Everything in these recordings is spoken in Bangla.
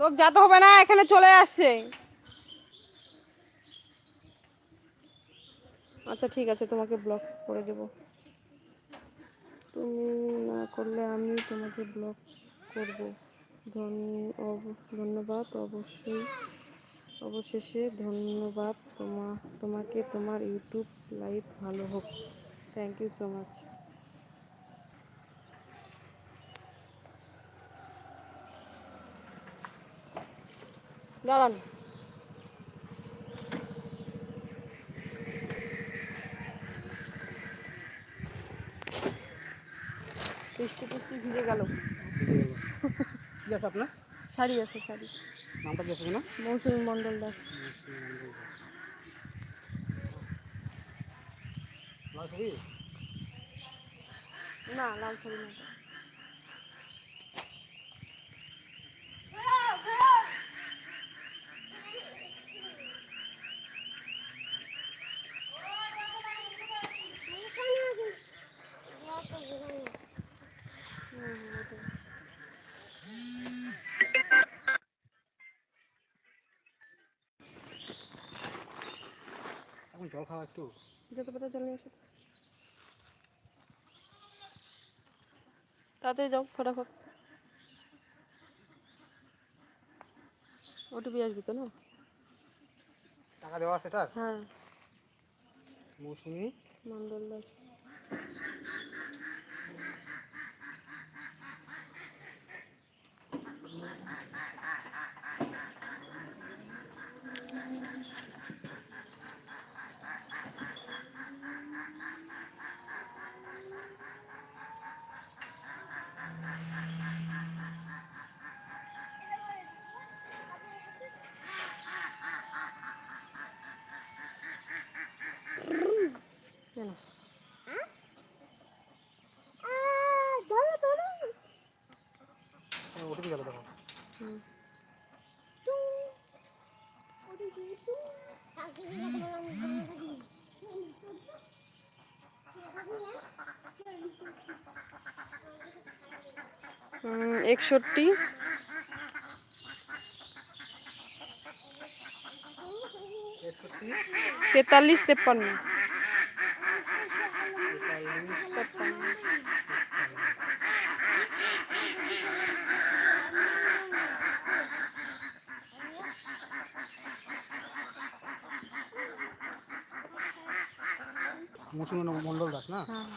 তোকে যেতে হবে না, এখানে চলে আসছে। আচ্ছা ঠিক আছে, তোমাকে ব্লক করে দেব। তুমি না করলে আমি তোমাকে ব্লক করব। ধন্যবাদ, অবশ্যই। অবশেষে ধন্যবাদ তোমা, তোমাকে তোমার ইউটিউব লাইভ ভালো হোক। থ্যাংক ইউ সো মাচ দাঁড়ান। বৃষ্টি টিষ্টি ভিজে গেল। কি আছে আপনার? শাড়ি আছে শাড়ি। নামটা কি আছে না মৌসুমী মণ্ডল দাস। না লাল শাড়ি না। জল খাওয়া একটু। যেতে পারো জল নিয়ে আসো। তাড়াতাড়ি যাও ফটাফট। ওটুপি আসবি তো না? টাকা দেওয়া আছে তার? হ্যাঁ। মৌসুমি? মন্ডল দাস। একষট্টি। তেতাল্লিশ তেপ্পান্ন। মৌসুমি মণ্ডল দাস না? হ্যাঁ।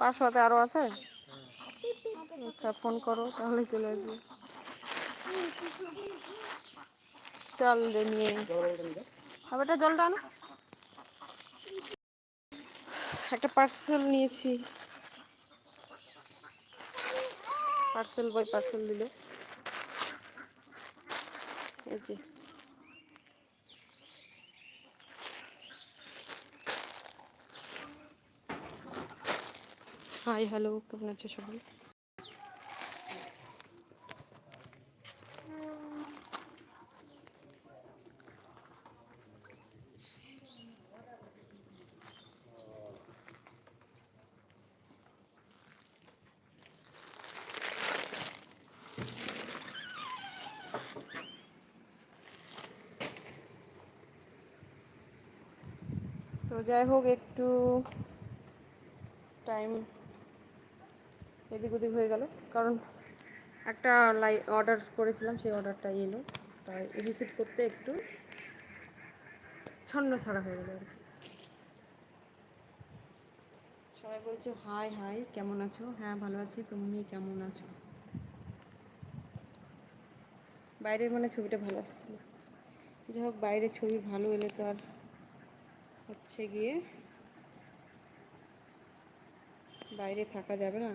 পাঁচশোতে আরও আছে? আচ্ছা ফোন করো, তাহলে চলে আসবে। চল রে নিয়ে। খাবারটা জলটা আনো। একটা পার্সেল নিয়েছি। পার্সেল বই পার্সেল দিল। এই যে। হাই হ্যালো কেমন আছো সবাই? তো যাই হোক একটু টাইম এদিক ওদিক হয়ে গেল। কারণ একটা লাই অর্ডার করেছিলাম, সেই অর্ডারটা এলো। তাই রিসিভ করতে একটু ছন্ন ছাড়া হয়ে গেল আর কি। সবাই বলছে হাই হাই কেমন আছো? হ্যাঁ ভালো আছি। তুমি কেমন আছো? বাইরের মানে ছবিটা ভালো আসছিল। যাই হোক বাইরে ছবি ভালো এলে তো আর হচ্ছে গিয়ে বাইরে থাকা যাবে না।